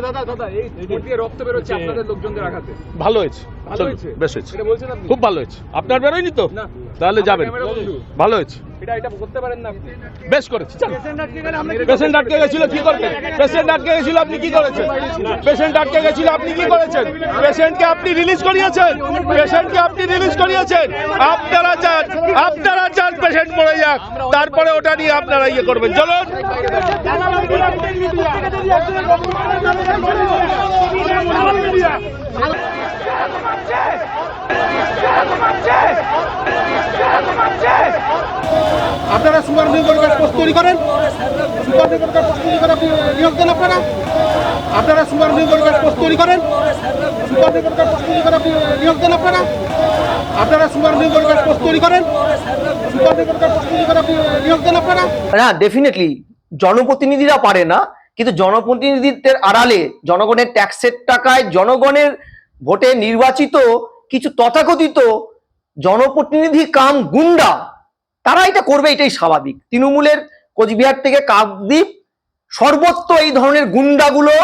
দাদা দাদা এই দিয়ে রক্ত বেরোচ্ছে আপনাদের লোকজনদের আঘাতে। ভালো হয়েছে। ভালো হয়েছে? বেশ হয়েছে। খুব ভালো হয়েছে। আপনার বেরোয়নি তো? তাহলে যাবেন। ভালো হয়েছে। করতে বেশ করেছি পেশেন্ট আটকে গেছিল কি করবেন পেশেন্ট আটকে গেছিল আপনি কি করেছেন? পেশেন্ট আটকে গেছিল আপনি কি করেছেন? পেশেন্টকে আপনি রিলিজ করিয়েছেন? পেশেন্টকে আপনি রিলিজ করিয়েছেন? আপনারা চান আপনারা চান পেশেন্ট মরে যাক। তারপরে ওটা নিয়ে আপনারা ইয়ে করবেন। চলুন। আপনারা সুপার নিগমের কাজ তৈরি করেন। সুপার নিগমের কাজ তৈরি করে নিয়োগ দেন আপনারা। আপনারা সুপার নিগমের কাজ তৈরি করেন। সুপার নিগমের কাজ তৈরি করে নিয়োগ দেন আপনারা। আপনারা সুপার নিগমের কাজ তৈরি করেন। সুপার নিগমের কাজ তৈরি করে নিয়োগ দেন আপনারা। না ডেফিনেটলি জনপ্রতিনিধিরা পারে না, কিন্তু জনপ্রতিনিধিত্বের আড়ালে জনগণের ট্যাক্সের টাকায় জনগণের ভোটে নির্বাচিত কিছু তথাকথিত জনপ্রতিনিধি কাম গুন্ডা তারা এটা করবে, এটাই স্বাভাবিক। তৃণমূলের কোচবিহার থেকে কাকদ্বীপ সর্বত্র এই ধরনের গুন্ডাগুলো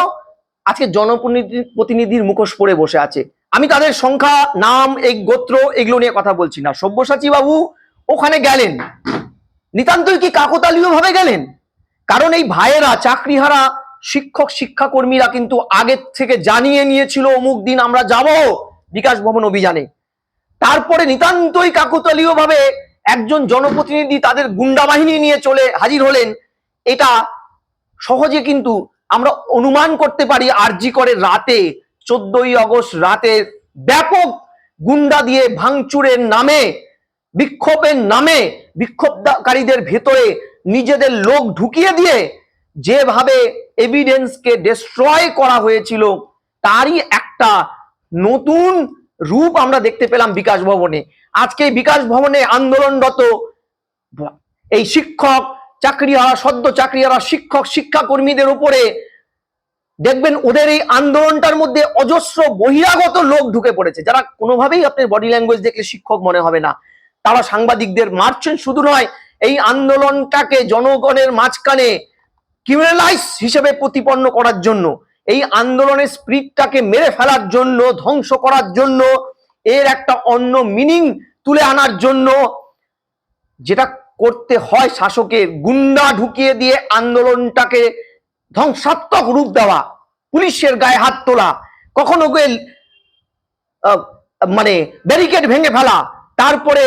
আজকে জনপ্রতিনিধি, প্রতিনিধির মুখোশ পরে বসে আছে। আমি তাদের সংখ্যা, নাম, এই গোত্র এগুলো নিয়ে কথা বলছি না। সব্যসাচী বাবু ওখানে গেলেন। নিতান্তই কি কাকতালীয় ভাবে গেলেন? কারণ এই ভাইয়েরা, চাকরিহারা শিক্ষক, শিক্ষাকর্মীরা কিন্তু আগের থেকে জানিয়ে নিয়েছিল, অমুক দিন আমরা যাব বিকাশ ভবন অভিযানে। তারপরে নিতান্তই কাকতালীয় ভাবে একজন জনপ্রতিনিধি তাদের গুন্ডা বাহিনী নিয়ে চলে হাজির হলেন, এটা সহজে কিন্তু আমরা অনুমান করতে পারি আরজি করে রাতে, চোদ্দই আগস্ট রাতে ব্যাপক গুন্ডা দিয়ে ভাঙচুরের নামে, বিক্ষোভের নামে বিক্ষোভকারীদের ভেতরে নিজেদের লোক ঢুকিয়ে দিয়ে যেভাবে এভিডেন্সকে ডিস্ট্রয় করা হয়েছিল, তারই একটা নতুন রূপ আমরা দেখতে পেলাম বিকাশ ভবনে। আজকে বিকাশ ভবনে আন্দোলনরত এই শিক্ষক, চাকরিহারা, সদ্য চাকরিহারা শিক্ষক, শিক্ষাকর্মীদের উপরে দেখবেন ওদের এই আন্দোলনটার মধ্যে অজস্র বহিরাগত লোক ঢুকে পড়েছে। যারা কোনোভাবেই আপনার বডি ল্যাঙ্গুয়েজ দেখলে শিক্ষক মনে হবে না। তারা সাংবাদিকদের মারছেন শুধু নয়, এই আন্দোলনটাকে জনগণের মাঝখানে ক্রিমিনালাইজ হিসেবে প্রতিপন্ন করার জন্য। এই আন্দোলনের স্প্রিটটাকে মেরে ফেলার জন্য, ধ্বংস করার জন্য, এর একটা অন্য মিনিং তুলে আনার জন্য যেটা করতে হয় শাসকের গুন্ডা ঢুকিয়ে দিয়ে আন্দোলনটাকে ধ্বংসাত্মক রূপ দেওয়া, পুলিশের গায়ে হাত তোলা, কখনো মানে ব্যারিকেড ভেঙে ফেলা, তারপরে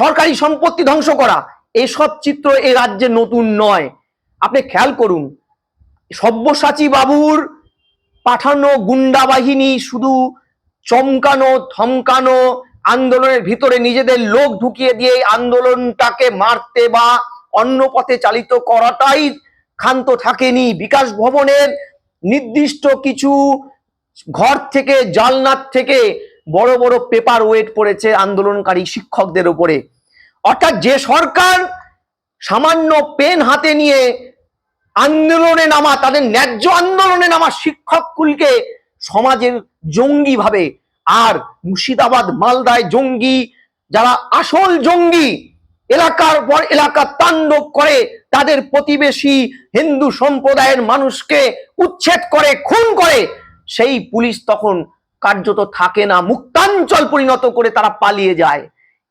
সরকারি সম্পত্তি ধ্বংস করা, এসব চিত্র এই রাজ্যে নতুন নয়। আপনি খেয়াল করুন সব্যসাচী বাবুর পাঠানো গুন্ডা বাহিনী শুধু চমকানো থমকানো আন্দোলনের ভিতরে নিজেদের লোক ঢুকিয়ে দিয়ে আন্দোলনটাকে মারতে বা অন্য পথে চালিত করাটাই ক্ষান্ত থাকেনি। বিকাশ ভবনের নির্দিষ্ট কিছু ঘর থেকে, জালনার থেকে বড় বড় পেপার ওয়েট পড়েছে আন্দোলনকারী শিক্ষকদের উপরে। অর্থাৎ যে সরকার সামান্য পেন হাতে নিয়ে আন্দোলনে নামা, তাদের ন্যায্য আন্দোলনে নামা শিক্ষক কুলকে সমাজের জঙ্গি ভাবে। আর মুর্শিদাবাদ, মালদায় জঙ্গি, যারা আসল জঙ্গি, এলাকার পর এলাকা তাণ্ডব করে, তাদের প্রতিবেশী হিন্দু সম্প্রদায়ের মানুষকে উচ্ছেদ করে, খুন করে, সেই পুলিশ তখন কার্যত থাকে না, মুক্তাঞ্চল পরিণত করে তারা পালিয়ে যায়।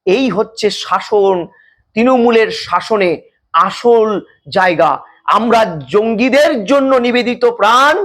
এই হচ্ছে শাসন, তৃণমূলের শাসনে আসল জায়গা। আমরা জঙ্গিদের জন্য নিবেদিত প্রাণ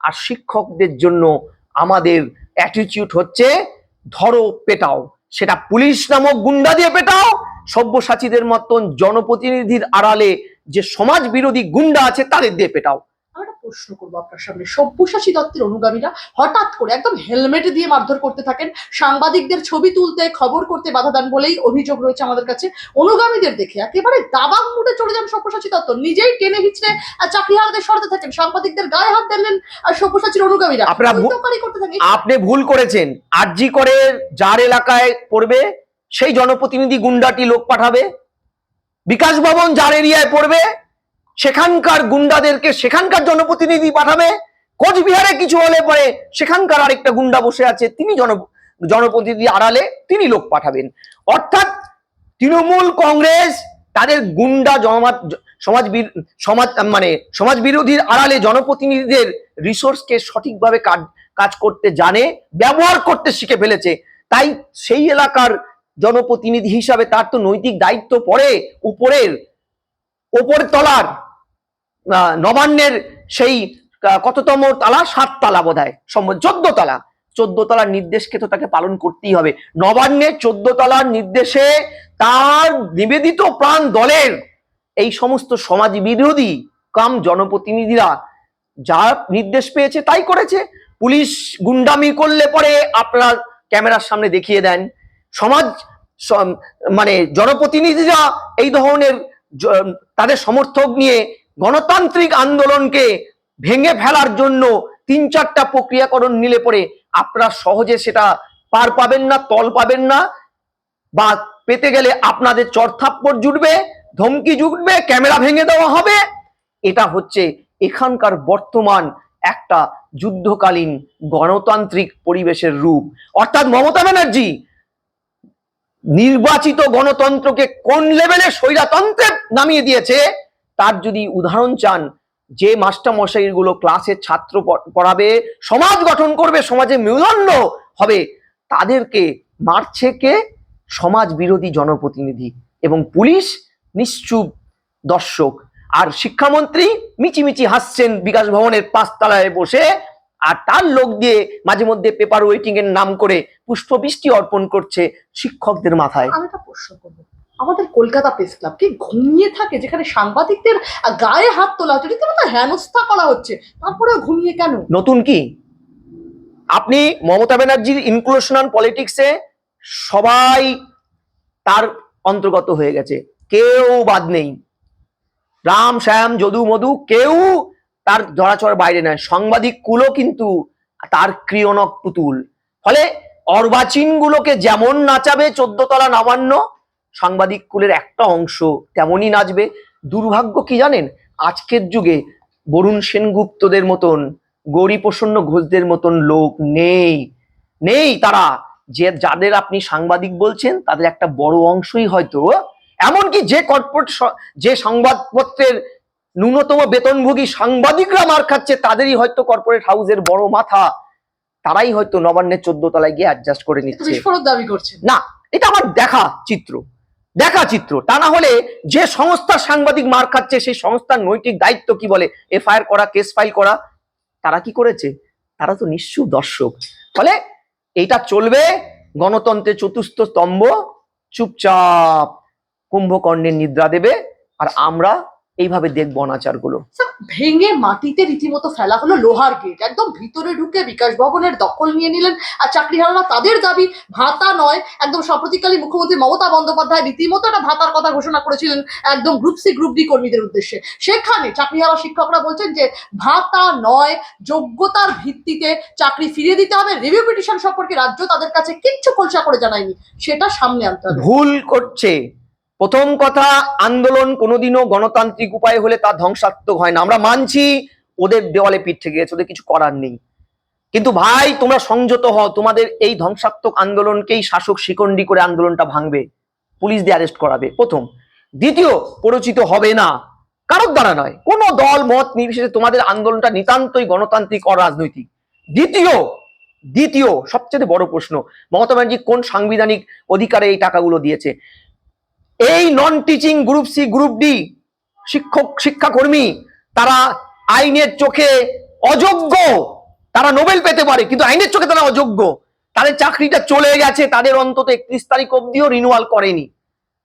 আর শিক্ষকদের জন্য আমাদের অ্যাটিটিউড হচ্ছে, ধরো পেটাও। সেটা পুলিশ নামক গুন্ডা দিয়ে পেটাও, সব্যসাচীদের মতন জনপ্রতিনিধির আড়ালে যে সমাজ বিরোধী গুন্ডা আছে তাদের দিয়ে পেটাও। আমি একটা প্রশ্ন করব আপনার সামনে। সব্যসাচী দত্তের অনুগামীরা হঠাৎ করে একদম হেলমেট দিয়ে মারধর করতে থাকেন সাংবাদিকদের ছবি তুলতে খবর করতে বাধা দেন বলেই অভিযোগ রয়েছে আমাদের কাছে। অনুগামীদের দেখে একেবারে দাবাং মুডে চলে যান সব্যসাচী দত্ত। নিজেই টেনে হিচড়ে চাকরিহারাদের সরাতে থাকেন। সাংবাদিকদের গায়ে হাত দিলেন আর সব্যসাচীর অনুগামীরা। আপনারা ভু- করতে থাকেন। আপনি ভুল করেছেন। আরজি করে যার এলাকায় পড়বে সেই জনপ্রতিনিধি গুন্ডাটি লোক পাঠাবে। বিকাশ ভবন যার এরিয়ায় পড়বে সেখানকার গুন্ডাদেরকে সেখানকার জনপ্রতিনিধি পাঠাবে। কোচবিহারে কিছু হলে পরে সেখানকার আরেকটা গুন্ডা বসে আছে, তিনি জন, জনপ্রতিনিধি আড়ালে তিনি লোক পাঠাবেন। অর্থাৎ তৃণমূল কংগ্রেস তাদের গুন্ডা জনমাত সমাজ সমাজ মানে সমাজ বিরোধীর আড়ালে জনপ্রতিনিধিদের রিসোর্সকে সঠিকভাবে কাজ করতে জানে, ব্যবহার করতে শিখে ফেলেছে। তাই সেই এলাকার জনপ্রতিনিধি হিসাবে তার তো নৈতিক দায়িত্ব পড়ে উপরের ওপর তলার নবান্নের সেই কততম তালা? সাত তালা বোধ হয় চোদ্দ তলা। চোদ্দ তলার নির্দেশকে তো তাকে পালন করতেই হবে। নবান্নে চোদ্দ তলার নির্দেশে তার নিবেদিত প্রাণ দলের এই সমস্ত সমাজ বিরোধী কাম জনপ্রতিনিধিরা যা নির্দেশ পেয়েছে তাই করেছে। পুলিশ গুন্ডামি করলে পরে আপনার ক্যামেরার সামনে দেখিয়ে দেন। সমাজ সম- মানে জনপ্রতিনিধিরা এই ধরনের তাদের সমর্থক নিয়ে গণতান্ত্রিক আন্দোলনকে ভেঙে ফেলার জন্য তিন চারটা প্রক্রিয়াকরণ নিলে পরে আপনারা সহজে সেটা পার পাবেন না, তল পাবেন না বা পেতে গেলে আপনাদের চরথাপ্পড় জুটবে, ধমকি জুটবে, ক্যামেরা ভেঙে দেওয়া হবে। এটা হচ্ছে এখানকার বর্তমান একটা যুদ্ধকালীন গণতান্ত্রিক পরিবেশের রূপ। অর্থাৎ মমতা ব্যানার্জি নির্বাচিত গণতন্ত্রকে কোন লেভেলে স্বৈরাতন্ত্রে নামিয়ে দিয়েছে? তার যদি উদাহরণ চান, যে মাস্টার মশাইগুলো ক্লাসের ছাত্র পড়াবে, সমাজ গঠন করবে, সমাজে মেরুদণ্ড হবে, তাদেরকে মারছে কে? সমাজ বিরোধী জনপ্রতিনিধি এবং পুলিশ নিশ্চুপ দর্শক। আর শিক্ষামন্ত্রী মিচিমিচি হাসছেন বিকাশ ভবনের পাঁচতলায় বসে আর তার লোক দিয়ে মাঝে মধ্যে পেপার ওয়েটিং এর নাম করে পুষ্পবৃষ্টি অর্পণ করছে শিক্ষকদের মাথায়। আমি একটা প্রশ্ন করব। আমাদের কলকাতা প্রেস ক্লাব কি ঘুমিয়ে থাকে যেখানে সাংবাদিকদের গায়ে হাত তোলা হচ্ছে? রীতিমতো হেনস্থা করা হচ্ছে। তারপরে ঘুমিয়ে কেন? নতুন কি? আপনি মমতা ব্যানার্জির ইনক্লুশনাল পলিটিক্সে সবাই তার অন্তর্গত হয়ে গেছে। কেউ বাদ নেই। রাম শ্যাম যদু মধু কেউ তার ধরাচর বাইরে নয়। সাংবাদিক কুলো কিন্তু তার ক্রিয়নক পুতুল। ফলে অর্বাচীন গুলোকে যেমন নাচাবে চোদ্দ তলা নবান্ন সাংবাদিক কুলের একটা অংশ তেমনই নাচবে। দুর্ভাগ্য কি জানেন? আজকের যুগে বরুণ সেনগুপ্তদের মতন, গৌরীপ্রসন্ন ঘোষদের মতন লোক নেই। নেই তারা। যে যাদের আপনি সাংবাদিক বলছেন, তাদের একটা বড় অংশই হয়তো। এমনকি যে কর্পোরেট যে সংবাদপত্রের ন্যূনতম বেতনভোগী সাংবাদিকরা মার খাচ্ছে তাদেরই হয়তো কর্পোরেট হাউসের বড় মাথা। তারাই হয়তো নবান্নের চোদ্দ তলায় গিয়ে অ্যাডজাস্ট করে নিচ্ছে। দাবি করছেন। না এটা আমার দেখা চিত্র। দেখা চিত্র। তা না হলে যে সংস্থার সাংবাদিক মার খাচ্ছে সেই সংস্থার নৈতিক দায়িত্ব কি বলে? এফআইআর করা কেস ফাইল করা। তারা কি করেছে? তারা তো নিশ্চুপ দর্শক। ফলে এটা চলবে গণতন্ত্রের চতুর্থ স্তম্ভ। চুপচাপ কুম্ভকর্ণের নিদ্রা দেবে। আর আমরা এইভাবে দেখব অনাচারগুলো। ভেঙে মাটিতে রীতিমতো ফেলা হলো লোহার গেট একদম ভিতরে ঢুকে বিকাশ ভবনের দখল নিয়ে নিলেন আর চাকরিহারারা তাদের দাবি ভাতা নয়। একদম সাম্প্রতিককালে মুখ্যমন্ত্রী মমতা বন্দ্যোপাধ্যায় রীতিমতো একটা ভাতার কথা ঘোষণা করেছিলেন একদম গ্রুপ সি গ্রুপ ডি কর্মীদের উদ্দেশ্যে। সেখানে চাকরিহারা শিক্ষকরা বলছেন যে ভাতা নয় যোগ্যতার ভিত্তিতে চাকরি ফিরিয়ে দিতে হবে। রিভিউ পিটিশন সম্পর্কে রাজ্য তাদের কাছে কিচ্ছু খোলসা করে জানায়নি। সেটা সামনে আনতে ভুল করছে। প্রথম কথা, আন্দোলন কোনোদিনও গণতান্ত্রিক উপায় হলে তা ধ্বংসাত্মক হয় না। আমরা মানছি ওদের দেওয়ালে পিঠ থেকে গেছে, ওদের কিছু করার নেই। কিন্তু ভাই, তোমরা সংযত হও, তোমাদের এই ধ্বংসাত্মক আন্দোলনকেই শাসক শিকন্ডি করে আন্দোলনটা ভাঙবে। পুলিশ দিয়ে অ্যারেস্ট করাবে, প্রথম। দ্বিতীয়, পরিচিত হবে না। কারোর দ্বারা নয়, কোনো দল, মত নির্বিশেষে তোমাদের আন্দোলনটা নিতান্তই গণতান্ত্রিক অরাজনৈতিক দ্বিতীয় দ্বিতীয়, সবচেয়ে বড় প্রশ্ন, মমতা ব্যানার্জি কোন সাংবিধানিক অধিকারে এই টাকাগুলো দিয়েছে? এই non teaching group C group D শিক্ষক, শিক্ষাকর্মী, তারা আইনের চোখে অযোগ্য। তারা নোবেল পেতে পারে, কিন্তু আইনের চোখে তারা অযোগ্য। তাদের চাকরিটা চলে গেছে, তাদের অন্তত একত্রিশ তারিখ অব্দিও রিনুয়াল করেনি।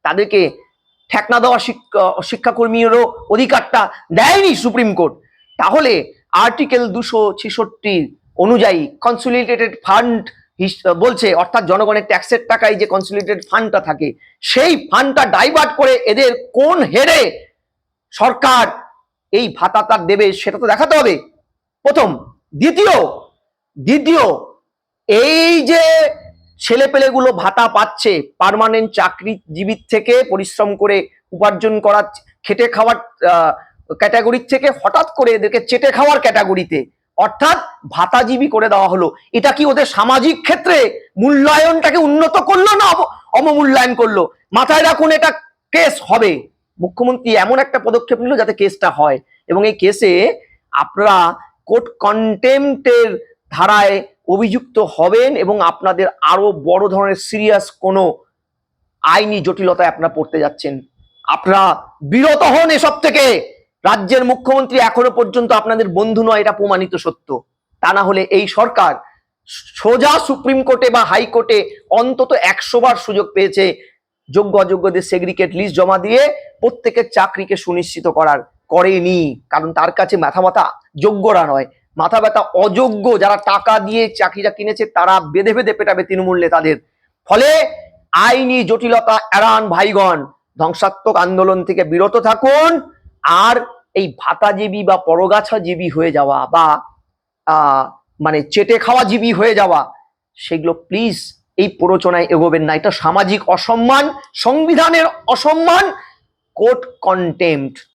তাদেরকে ঠেকনা দেওয়া শিক্ষা, শিক্ষাকর্মীরও অধিকারটা দেয়নি সুপ্রিম কোর্ট। তাহলে আর্টিকেল দুশো ছেষট্টি অনুযায়ী কনসুলিটেটেড ফান্ড বলছে, অর্থাৎ জনগণের ট্যাক্সের টাকায় যে কনসুলিটেড ফান্ডটা থাকে, সেই ফান্ডটা ডাইভার্ট করে এদের কোন হেরে সরকার এই ভাতা তার দেবে সেটা তো দেখাতে হবে। প্রথম। দ্বিতীয় দ্বিতীয়, এই যে ছেলেপেলেগুলো ভাতা পাচ্ছে পার্মানেন্ট চাকরিজীবীর থেকে পরিশ্রম করে উপার্জন করা খেটে খাওয়ার ক্যাটাগরির থেকে হঠাৎ করে এদেরকে চেটে খাওয়ার ক্যাটাগরিতে অর্থাৎ ভাতাজীবী করে দেওয়া হলো। এটা কি ওদের সামাজিক ক্ষেত্রে মূল্যায়নটাকে উন্নত করল না অবমূল্যায়ন করল? মাথায় রাখুন, এটা কেস হবে। মুখ্যমন্ত্রী এমন একটা পদক্ষেপ নিল যাতে কেসটা হয়। এবং এই কেসে আপনারা কোর্ট কন্টেম্পটের ধারায় অভিযুক্ত হবেন এবং আপনাদের আরও বড় ধরনের সিরিয়াস কোনো আইনি জটিলতায় আপনারা পড়তে যাচ্ছেন। আপনারা বিরত হন এসব থেকে। রাজ্যের মুখ্যমন্ত্রী এখনও পর্যন্ত আপনাদের বন্ধু নয়, এটা প্রমাণিত সত্য। তা না হলে এই সরকার সোজা সুপ্রিম কোর্টে বা হাইকোর্টে অন্তত একশো বার সুযোগ পেয়েছে যোগ্য অযোগ্যদের সেগ্রিকেট লিস্ট জমা দিয়ে প্রত্যেকের চাকরিকে সুনিশ্চিত করার, করেনি। কারণ তার কাছে মাথা ব্যথা যোগ্যরা নয়। মাথা ব্যথা অযোগ্য যারা টাকা দিয়ে চাকরিটা কিনেছে, তারা বেঁধে বেঁধে পেটাবে তৃণমূল নেতাদের ফলে আইনি জটিলতা এড়ান ভাইগণ। ধ্বংসাত্মক আন্দোলন থেকে বিরত থাকুন। আর এই ভাতাজীবী বা পরগাছাজীবী হয়ে যাওয়া বা মানে চেটে খাওয়া জীবী হয়ে যাওয়া, সেগুলো প্লিজ এই প্ররোচনায় এগোবেন না। এটা সামাজিক অসম্মান, সংবিধানের অসম্মান কোর্ট কন্টেম্পট